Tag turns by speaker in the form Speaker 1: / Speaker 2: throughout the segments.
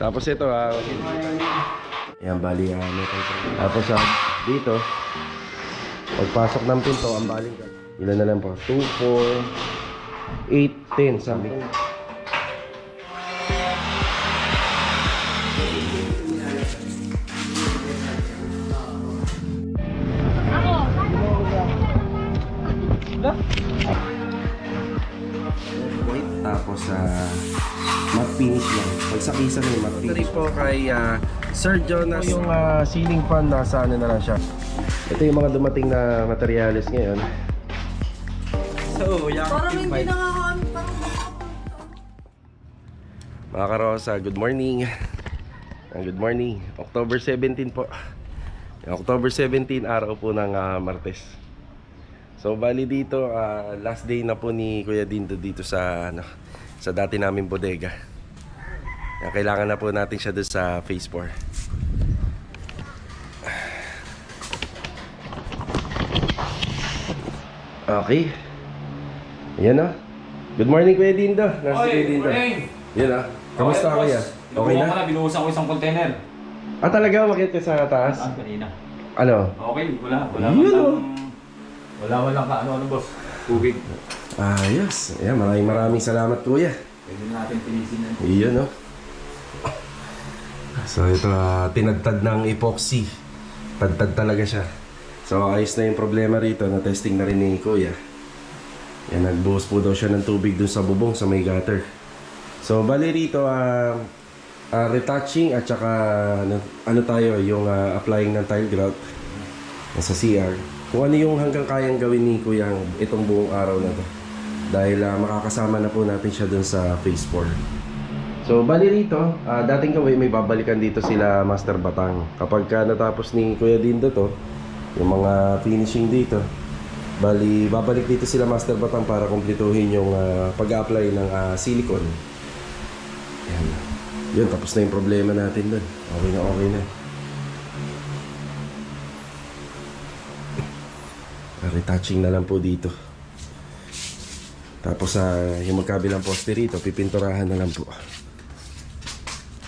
Speaker 1: Tapos ito, ah, Ayan, bali, ah, metal frame. Tapos ah, dito, pagpasok ng pinto, ang baling. Ilan na lang po? 2, 4, 8, 10, sabi. Po kay ah, Sir Jonas. Ito yung ah, ceiling fan, nasa ano na lang siya. Ito yung mga dumating na materials ngayon.
Speaker 2: So, yung
Speaker 3: Parang hindi nakakaano, parang
Speaker 1: Mga karosa, good morning. Ah, Good morning. October 17 po. Yung October 17, araw po ng ah, Martes. So, bali dito, ah, last day na po ni Kuya Dindo dito sa, ano, sa dati naming bodega. Kaya kailangan na po natin siya doon sa phase 4. Okay. Ayan na. Good morning, Kuya Dindo. Nasa Kuya Dindo. Yan ah. Kamusta ka kuya? Okay na?
Speaker 2: na? Binuhusan ko isang container.
Speaker 1: Ah talaga umakyat ka sa taas?
Speaker 2: Saan kanina?
Speaker 1: Ano?
Speaker 2: Okay, wala. Wala
Speaker 1: Yun,
Speaker 2: man lang.
Speaker 1: oh.
Speaker 2: Wala man lang ka ano-ano boss. Tubig.
Speaker 1: Ayos. Ayan, maraming maraming salamat kuya.
Speaker 2: Pwede na natin pinisin yan.
Speaker 1: Iyon no. So ito ah, tinadtad ng epoxy. Tadtad talaga siya. So ayos na yung problema rito. Na-testing na rin ni kuya. Yan, nagbuhos po daw siya ng tubig dun sa bubong sa may gutter. So bali rito ah ah, retouching at saka ano, ano tayo yung ah, applying ng tile grout sa CR. Kung ano yung hanggang kayang gawin ni Kuya itong buong araw na to. Dahil ah, makakasama na po natin siya dun sa phase 4. So bali rito, ah, dating gawin may babalikan dito sila Master Batang. Kapag ka natapos ni Kuya Dindo to, yung mga finishing dito, bali babalik dito sila Master Batang para kumpletuhin yung ah, pag-apply ng ah, silicone. Yan. Yun, tapos na yung problema natin dun. Okay na, okay na. Retouching na lang po dito. Tapos sa yung magkabilang poste rito, pipinturahan na lang po.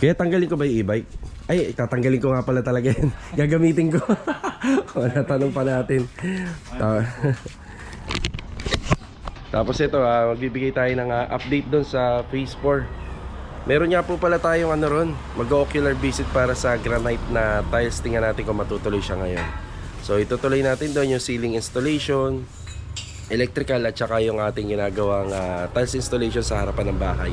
Speaker 1: Kaya tanggalin ko ba yung e-bike? Ay, tatanggalin ko nga pala talaga yan. Gagamitin ko. Wala tanong pa natin. Ta- Tapos ito, ah, magbibigay tayo ng ah, update doon sa Phase 4. Meron nga po pala tayong ano ron, mag-ocular visit para sa granite na tiles. Tingnan natin kung matutuloy siya ngayon. So itutuloy natin doon yung ceiling installation, electrical at saka yung ating ginagawang ah, tiles installation sa harapan ng bahay.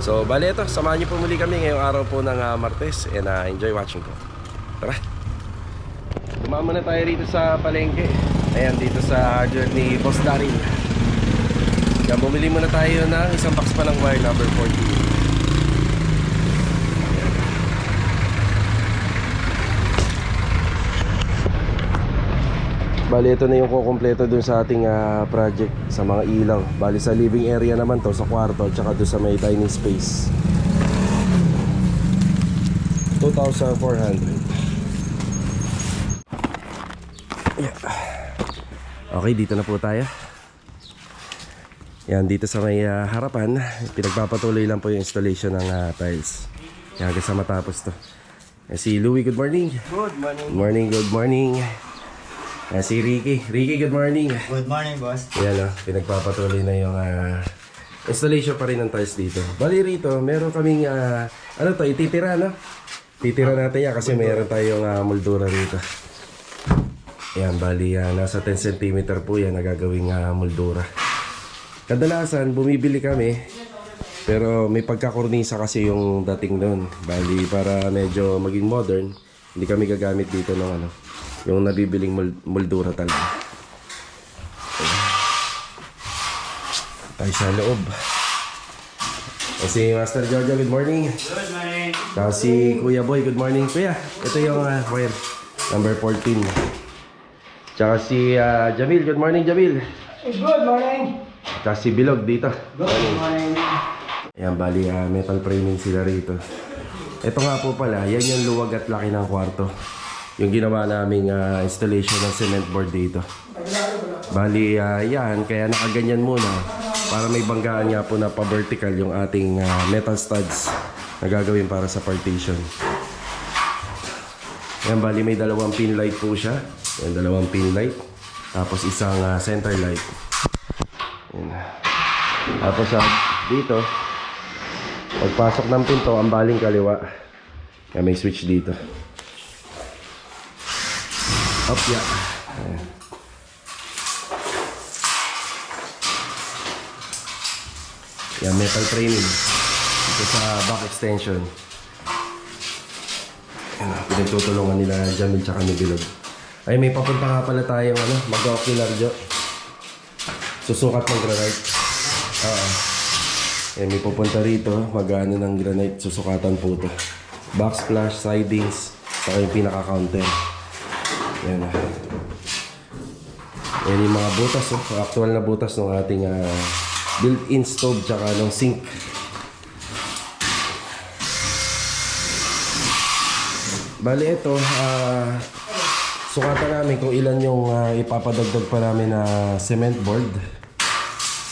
Speaker 1: So bali ito, samahan niyo po muli kami ngayong araw po ng ah, Martes and ah, enjoy watching ko. Tara! Dumama na tayo rito sa palengke. Ayan, dito sa journey Boss Darin. Kaya bumili muna tayo ng isang box pa ng wire number 14. Bali, ito na yung kukumpleto dun sa ating ah, project sa mga ilaw. Bali, sa living area naman to, sa kwarto, at saka dun sa may dining space. 2,400. Yeah. Okay, dito na po tayo. Yan, dito sa may ah, harapan, pinagpapatuloy lang po yung installation ng ah, tiles. Yan, hanggang sa matapos to. Eh, si Louie, good morning.
Speaker 4: Good morning.
Speaker 1: Good morning, good morning. Ah, si Ricky. Ricky, good morning.
Speaker 4: Good morning, boss.
Speaker 1: Yan o, pinagpapatuloy na yung ah, installation pa rin ng tiles dito. Bali rito, meron kaming, ah, ano to, ititira no? Titira natin yan kasi meron tayong ah, moldura rito. Yan, bali ah, nasa 10 cm po yan na gagawing ah, moldura. Kadalasan, bumibili kami, pero may pagkakornisa kasi yung dating doon. Bali, para medyo maging modern, hindi kami gagamit dito ng ano, yung nabibiling mol- moldura talaga. tayo sa loob. O si Master Jojo, good morning.
Speaker 2: Good morning.
Speaker 1: Tapos si Kuya Boy, good morning. Kuya, ito yung uh, wire, number 14. Tsaka si ah, Jamil, good morning Jamil.
Speaker 4: Good morning.
Speaker 1: Tsaka si Bilog dito.
Speaker 4: Good morning.
Speaker 1: Ayan, bali ah, metal framing sila rito. Ito nga po pala, yan yung luwag at laki ng kwarto. Yung ginawa naming ah, installation ng cement board dito. Bali, ah, yan, kaya nakaganyan muna para may banggaan nga po na pa-vertical yung ating ah, metal studs na gagawin para sa partition. Yan, bali may dalawang pin light po siya. Yan, dalawang pin light. Tapos isang ah, center light. Yan. Tapos sa dito, pagpasok ng pinto, ang baling kaliwa. Yan, may switch dito. Yeah. Ayan. Yan, metal framing. Dito sa back extension. Yan, pinagtutulungan nila Jamil tsaka ni Bilog. Ay, may papunta nga pala tayong ano, mag-ocular jo. Susukat ng granite. Oo. Yan, may pupunta rito, mag-ano ng granite, susukatan po ito. Backsplash, sidings, saka yung pinaka-counter. Yan ah. Yan yung mga butas, oh. actual na butas ng ating ah, built-in stove tsaka ng sink. Bali ito, ah, sukatan namin kung ilan yung ah, ipapadagdag pa namin na cement board.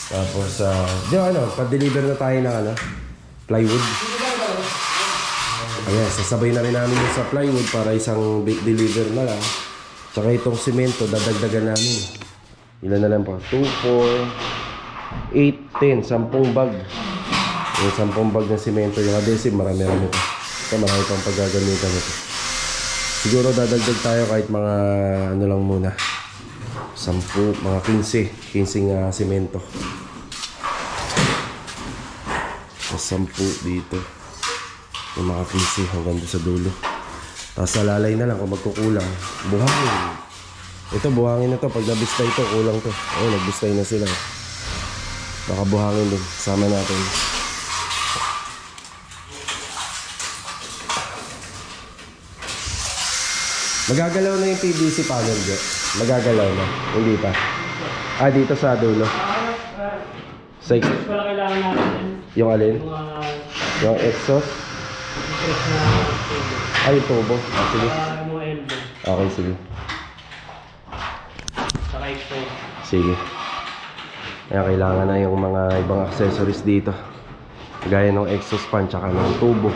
Speaker 1: Tapos, uh, di ano, pa-deliver na tayo ng ano, plywood. Ayan, sasabay na rin namin sa plywood para isang big deliver na lang. Tsaka itong simento, dadagdagan namin. Ilan na lang po? 2, 4, 8, 10, 10 bag. Yung 10 bag ng simento, yung adhesive, marami-rami pa. Ito, marami pang paggagamitan ito. Siguro dadagdag tayo kahit mga ano lang muna. 10, mga 15, 15 nga simento. Tapos 10 dito. Yung mga 15 hanggang sa dulo. Tapos salalay na lang kung magkukulang. Buhangin. Ito buhangin na to. Pag nabistay to, kulang to. Ayun, nagbistay na sila. Baka buhangin din. Sama natin. Magagalaw na yung PVC panel, Jo. Magagalaw na. Hindi pa. Ah, dito sa dulo. Sa yung alin? Yung exhaust?
Speaker 3: stress na
Speaker 1: Ay, tubo. Ah, sige.
Speaker 3: uh, mga elbow.
Speaker 1: Okay, sige.
Speaker 3: Saka ito.
Speaker 1: Sige. Kaya kailangan na yung mga ibang accessories dito. Gaya ng exhaust fan tsaka ng tubo.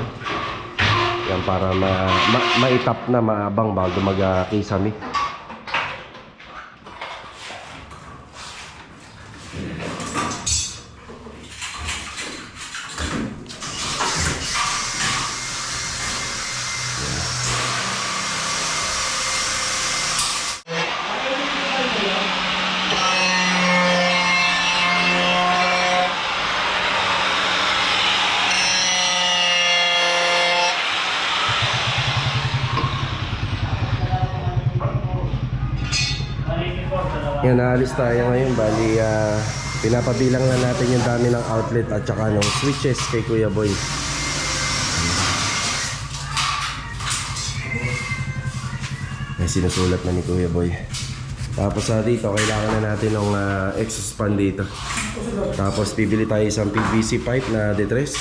Speaker 1: Yan para ma, ma maitap na maabang bago mag-kisame. Yan, naalis tayo ngayon. Bali, ah, pinapabilang na natin yung dami ng outlet at saka ng switches kay Kuya Boy. May sinusulat na ni Kuya Boy. Tapos sa dito, kailangan na natin ng ah, exhaust fan dito. Tapos bibili tayo isang PVC pipe na detress.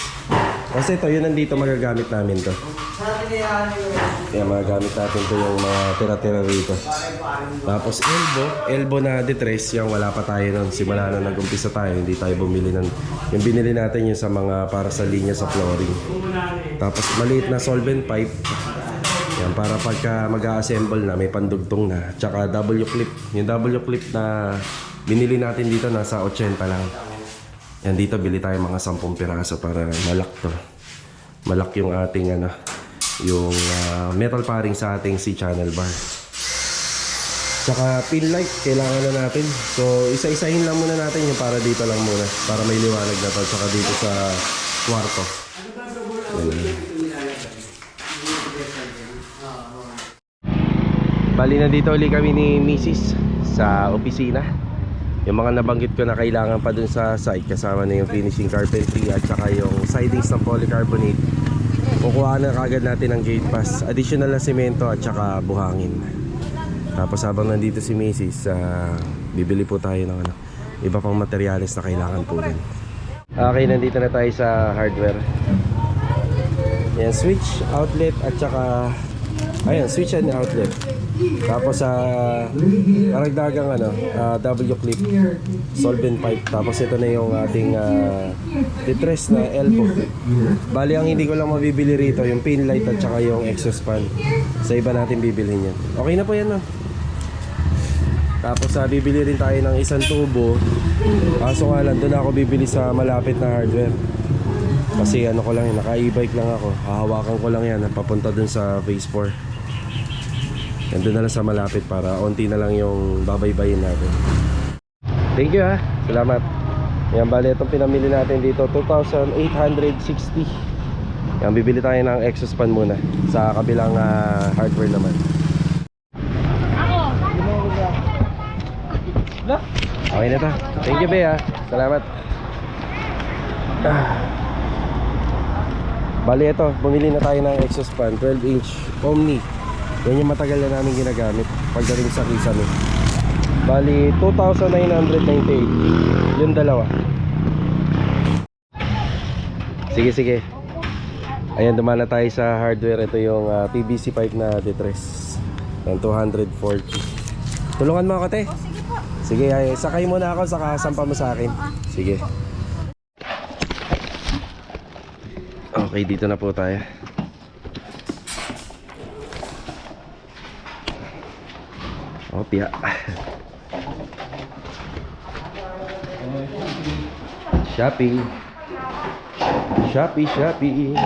Speaker 1: Kasi ito, yun nandito magagamit namin to. Kaya magagamit natin to yung mga tira-tira rito. Tapos elbow, elbow na detress, yung wala pa tayo nun. Simula na nag-umpisa tayo, hindi tayo bumili ng... Yung binili natin yung sa mga para sa linya sa flooring. Tapos maliit na solvent pipe. Yan, para pagka mag-assemble na, may pandugtong na. Tsaka W-clip. Yung W-clip na binili natin dito, nasa 80 lang. Yan, dito bili tayo mga 10 piraso para malak to. Malak yung ating ano, yung ah, metal paring sa ating C-channel bar. Tsaka pin light, kailangan na natin. So, isa-isahin lang muna natin yung para dito lang muna. Para may liwanag na to. Tsaka dito sa kwarto. Yan. Bali na dito ulit kami ni Mrs. sa opisina. Yung mga nabanggit ko na kailangan pa dun sa site kasama na yung finishing carpentry at saka yung sidings ng polycarbonate. Kukuha na kagad natin ng gate pass, additional na semento at saka buhangin. Tapos habang nandito si Mrs. ah, bibili po tayo ng ano, iba pang materyales na kailangan po din. Okay, nandito na tayo sa hardware. Yan, switch, outlet at saka Ayan, switch and outlet. Tapos sa karagdagang ano, ah, W clip, solvent pipe. Tapos ito na yung ating uh, detress na elbow. Bali ang hindi ko lang mabibili rito, yung pin light at saka yung exhaust fan. Sa iba natin bibilhin yan. Okay na po yan, ma'am. Tapos sa bibili rin tayo ng isang tubo. Kaso nga lang, doon ako bibili sa malapit na hardware. Kasi ano ko lang naka e-bike lang ako. Hahawakan ko lang yan, papunta dun sa phase 4. Yan doon na lang sa malapit para onti na lang yung babaybayin natin. Thank you ha. Salamat. Yan bali itong pinamili natin dito 2,860. Yan bibili tayo ng exhaust fan muna sa kabilang ah, hardware naman. Okay na to. Thank you, Bea. Salamat. Ah. Bali ito, bumili na tayo ng exhaust fan, 12 inch Omni. Yan yung matagal na namin ginagamit pagdating sa Kisame. Bali, 2,998. Yung dalawa. Sige, sige. Ayan, dumana tayo sa hardware. Ito yung ah, PVC pipe na detress. Yan, 240. Tulungan mo ako, te. Sige, ay, sakay mo na ako, saka sampa mo sa akin. Sige. Okay, dito na po tayo. Opya. Shopee. Shopee, Shopee.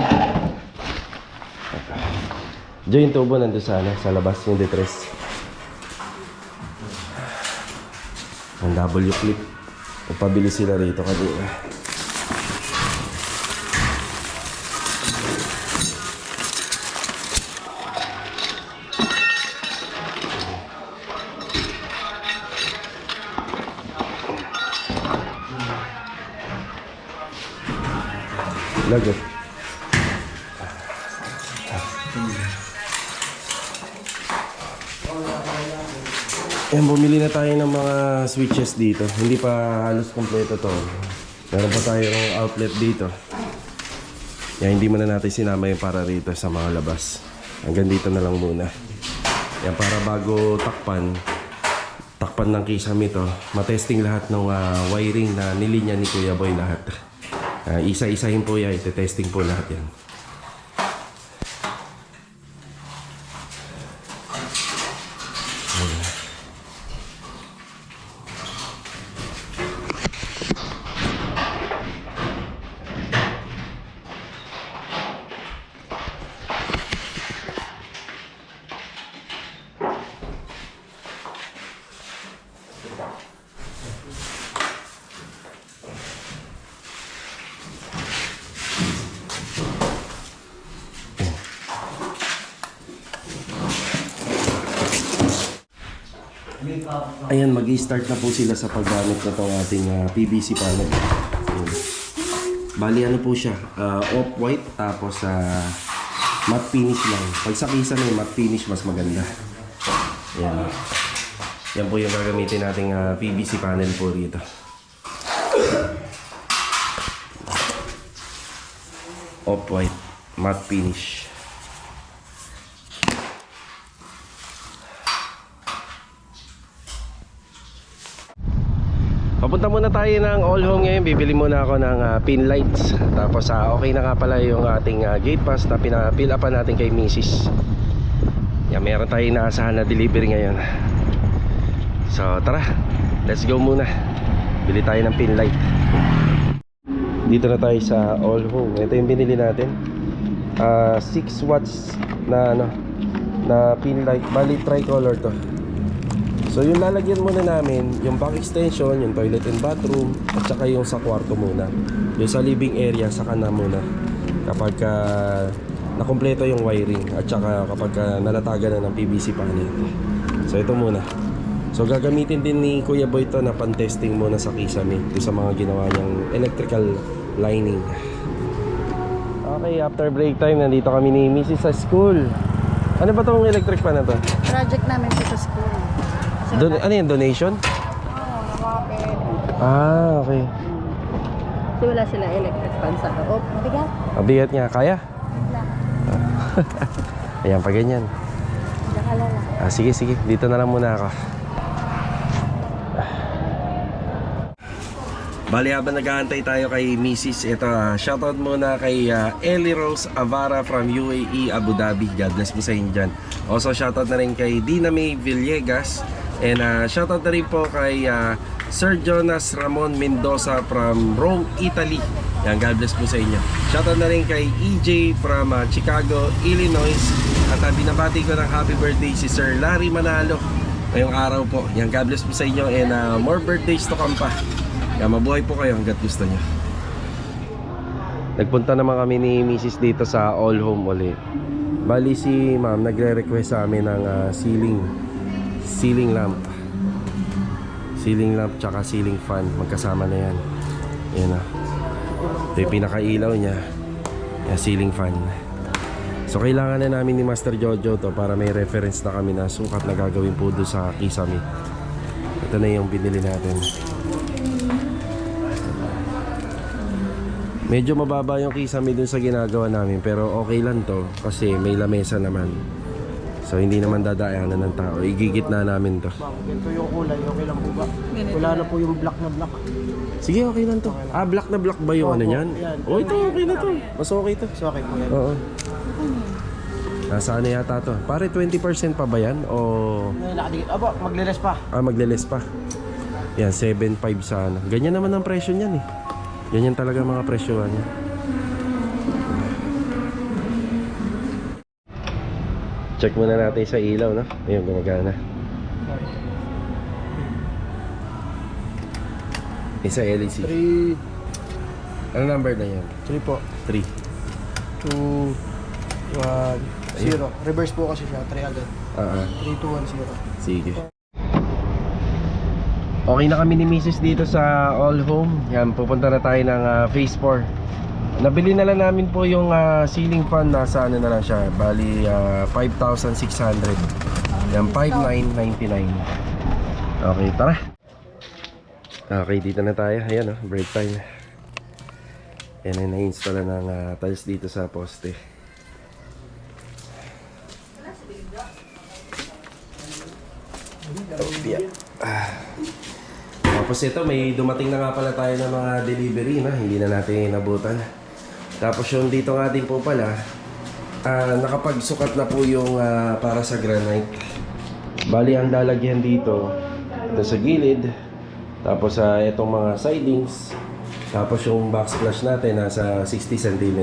Speaker 1: Diyo yung tubo nandun sa, ano, sa labas, yung detress. Ang W clip. Nagpabili sila rito kanina. Ayan, bumili na tayo ng mga switches dito. Hindi pa halos kompleto to. Meron pa tayong outlet dito. Yan, hindi muna natin sinama yung para rito sa mga labas. Hanggang dito na lang muna. Yan, para bago takpan, takpan ng kisame to, matesting lahat ng ah, wiring na nilinya ni Kuya Boy lahat. Ah, isa-isahin po yan, ite-testing po lahat yan. Ayan, mag-start na po sila sa paggamit na itong ating ah, PVC panel. Ayan. Bali ano po siya, ah, off-white tapos uh, matte finish lang. Pag sa kisa na matte finish mas maganda. Ayan. Yan po yung gagamitin nating ah, PVC panel po rito. Off-white, matte finish. Papunta muna tayo ng All Home ngayon. Bibili muna ako ng ah, pin lights. Tapos ah, okay na nga pala yung ating ah, gate pass na pina-fill upan natin kay Mrs. Yan, meron tayo inaasahan na delivery ngayon. So tara, let's go muna. Bili tayo ng pin light. Dito na tayo sa All Home. Ito yung binili natin. Ah, 6 watts na ano na pin light. Bali tricolor to. So yung lalagyan muna namin, yung back extension, yung toilet and bathroom, at saka yung sa kwarto muna. Yung sa living area, saka na muna. Kapag ka nakompleto yung wiring, at saka kapag ka nalatagan na ng PVC panel. So ito muna. So gagamitin din ni Kuya Boy to na pan-testing muna sa Kisame. Ito sa mga ginawa niyang electrical lining. Okay, after break time, nandito kami ni Mrs. sa school. Ano ba tong electric pan na to?
Speaker 5: project namin sa school.
Speaker 1: Don ano yung donation?
Speaker 5: Nakapin.
Speaker 1: Ah, okay.
Speaker 5: Kasi wala sila electric fan sa loob. Mabigat.
Speaker 1: Mabigat nga, kaya?
Speaker 5: Wala.
Speaker 1: Ayan, pa ganyan.
Speaker 5: Wala. Alala.
Speaker 1: Ah, sige, sige. Dito na lang muna ako. Bali, habang nag-aantay tayo kay Mrs. Ito, ah, shoutout muna kay ah, Ellie Rose Avara from UAE, Abu Dhabi. God bless mo sa inyo dyan. Also, shoutout na rin kay Dina May Villegas. And ah, shoutout na rin po kay ah, Sir Jonas Ramon Mendoza from Rome, Italy. Yan, God bless po sa inyo. Shoutout na rin kay EJ from ah, Chicago, Illinois. At uh, binabati ko ng happy birthday si Sir Larry Manalo. Ngayong araw po. Yan, God bless po sa inyo and ah, more birthdays to come pa. Yan, mabuhay po kayo hanggat gusto nyo. Nagpunta naman kami ni Mrs. dito sa All Home uli. Bali si ma'am nagre-request sa amin ng ah, ceiling ceiling lamp. Ceiling lamp tsaka ceiling fan. Magkasama na yan. Yan ah. Ito yung pinakailaw niya. Yan, ceiling fan. So kailangan na namin ni Master Jojo to para may reference na kami na sukat na gagawin po doon sa Kisame. Ito na yung binili natin. Medyo mababa yung kisame dun sa ginagawa namin pero okay lang to kasi may lamesa naman. So hindi naman dadaanan ng tao. Igigit na namin to.
Speaker 4: Ma'am, ganito yung kulay. Okay lang po ba? Wala na po yung black na black.
Speaker 1: Sige, okay lang to. Ah, black na black ba yung ano niyan?
Speaker 4: yan.
Speaker 1: Oh, ito okay na to. Mas okay to.
Speaker 4: So, okay po yan.
Speaker 1: Oo. Nasaan na yata to? Pare 20% pa ba yan? O
Speaker 4: nakadikit. Aba, magliles pa.
Speaker 1: ah, magle-less pa? Yan, 7.5 sana. Ganyan naman ang presyo niyan eh. Ganyan talaga mga presyohan niya. Check muna natin sa ilaw, no? Ayun, gumagana. Isa LEC.
Speaker 4: 3,
Speaker 1: Ano number na yan?
Speaker 4: 3 po.
Speaker 1: 3.
Speaker 4: 2, 1, 0. Reverse po kasi siya. 3 agad.
Speaker 1: Ah, ah.
Speaker 4: 3, 2, 1, 0.
Speaker 1: Sige. Okay na kami ni Mrs. dito sa All Home. Yan, pupunta na tayo ng ah, Phase 4. Nabili na lang namin po yung ah, ceiling fan. Nasa ano na lang siya. Bali, ah, 5,600. Yan, 5,999. Okay, tara. Okay, dito na tayo. Ayan, oh, break time. Yan, ay na-install na ng ah, tiles dito sa poste. Oh, yeah. Tapos ito, may dumating na nga pala tayo ng mga delivery na hindi na natin nabutan. Tapos yung dito nga din po pala, ah, nakapagsukat na po yung ah, para sa granite. Bali, ang lalagyan dito, ito sa gilid, tapos sa itong mga sidings, tapos yung backsplash natin nasa 60 cm.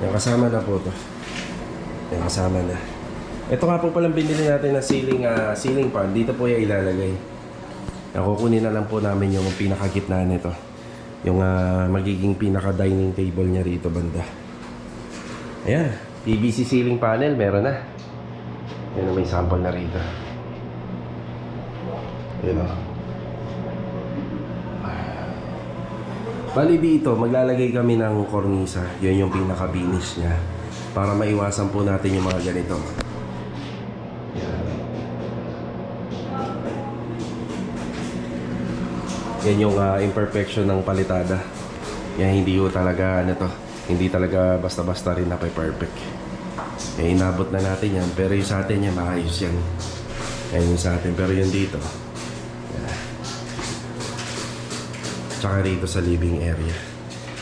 Speaker 1: Yung kasama na po to. Yung kasama na. Ito nga po palang binili natin na ceiling, ah, ceiling fan. Dito po yung ilalagay. Yan, kukunin na lang po namin yung pinakagitna nito. Yung ah, magiging pinaka-dining table niya rito banda. Ayan, PVC ceiling panel, meron na. Yan may sample na rito. Ayan o. Bali dito, maglalagay kami ng kornisa. Yun yung pinaka-finish niya. Para maiwasan po natin yung mga ganito. Yan yung ah, imperfection ng palitada. Yan hindi ko talaga ano to. Hindi talaga basta-basta rin na perfect. Eh inabot na natin yan. Pero yung sa atin yan, maayos yan. Yan yung sa atin. Pero yung dito. Yan. Tsaka rito sa living area.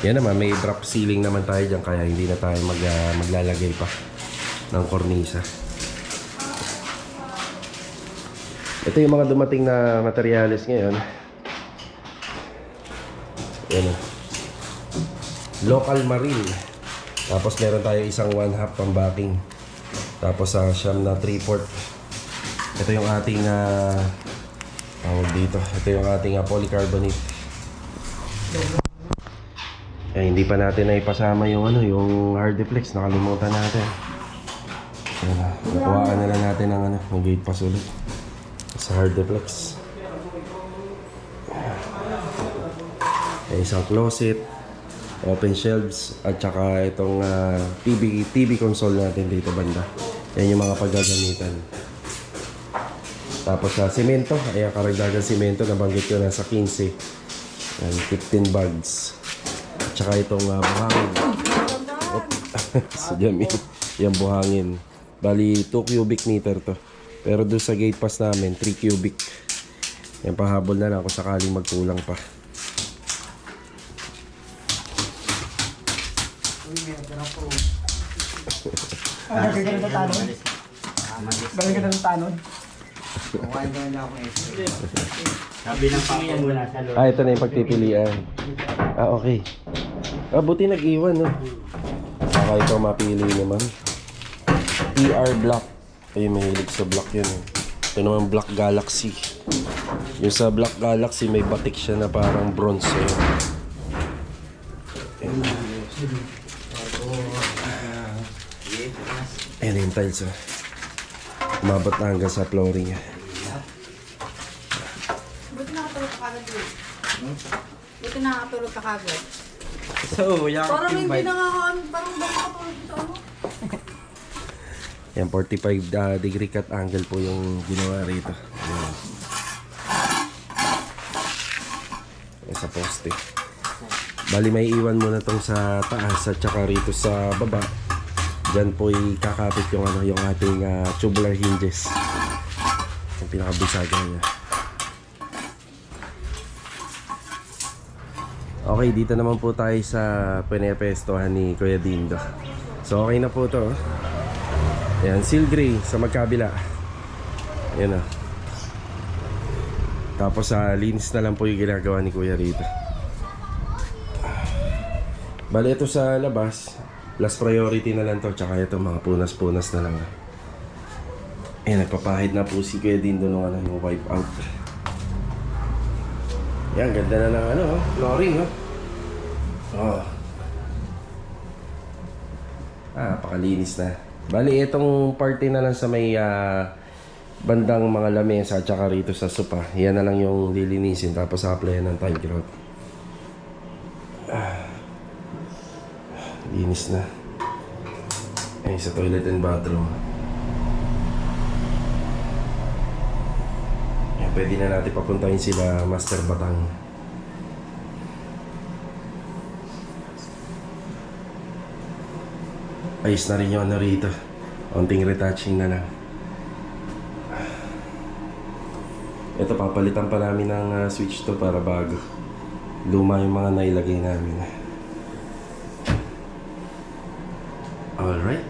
Speaker 1: Yan naman, may drop ceiling naman tayo dyan. Kaya hindi na tayo mag, ah, maglalagay pa ng kornisa. Ito yung mga dumating na materyales ngayon. Yan. Local marine. Tapos meron tayo isang one half pang backing. Tapos sa siyam na 3 port. Ito yung ating uh, tawag dito. Ito yung ating uh, polycarbonate. Kaya hindi pa natin na ipasama yung ano, yung hard deflex. Nakalimutan natin. Yan na. Nakuhaan na lang natin ng ano, ng gate pass ulit. Sa hard deflex. Isang closet, open shelves, at saka itong ah, TV, TV console natin dito banda. Yan yung mga paggagamitan. Tapos sa semento, ayan karagdagan semento, nabanggit ko na sa 15. Yan, 15 bags. At saka itong uh, buhangin. Sa dyan, yung buhangin. Bali, 2 cubic meter to. Pero doon sa gate pass namin, 3 cubic. Yan pahabol na lang kung sakaling magkulang pa.
Speaker 4: Ah, gagawin na tanod. Gagawin ka ng tanod.
Speaker 3: Sabi ng papa sa loob.
Speaker 1: Ah, ito na yung pagpipilian. Ah, okay. Ah, buti nag-iwan, no? Saka ito mapili naman. PR Black. Ay, mahilig sa black yun. Eh. Ito naman Black Galaxy. Yung sa Black Galaxy, may batik siya na parang bronze. Eh. Ayan na yung tiles, oh. Umabot na hanggang sa flooring. eh.
Speaker 5: Buti nakatulog ka kagad doon. Buti nakatulog ka kagad.
Speaker 2: So, yan.
Speaker 5: Parang hindi nakaka... Parang bakit katulog dito ano?
Speaker 1: Yan, 45 uh, degree cut angle po yung ginawa rito. Ayan. Ayan sa poste. Bali may iwan muna tong sa taas at saka rito sa baba. Diyan po ikakapit yung ano yung ating ah, tubular hinges. Yung pinakabisagan niya. Okay, dito naman po tayo sa pinepestohan ni Kuya Dindo. So okay na po to. oh. Ayan, seal gray sa magkabila. Ayan o. Tapos sa linis na lang po yung ginagawa ni Kuya rito. Bali ito sa labas, last priority na lang to. Tsaka ito mga punas-punas na lang. Ayan, nagpapahid na po si Kuya Dindo nung ano, yung wipe out. Yan, ganda na ng ano, oh, flooring, oh. Oh. Ah, pakalinis na. Bali, itong party na lang sa may ah, bandang mga lamesa at saka rito sa sopa. Yan na lang yung lilinisin tapos apply ng time cloth. Linis na. Ay, sa toilet and bathroom. Yan, pwede na natin papuntahin sila Master Batang. Ayos na rin yung ano rito. Onting retouching na lang. Ito, papalitan pa namin ng ah, switch to para bago. Luma yung mga nailagay namin. All right.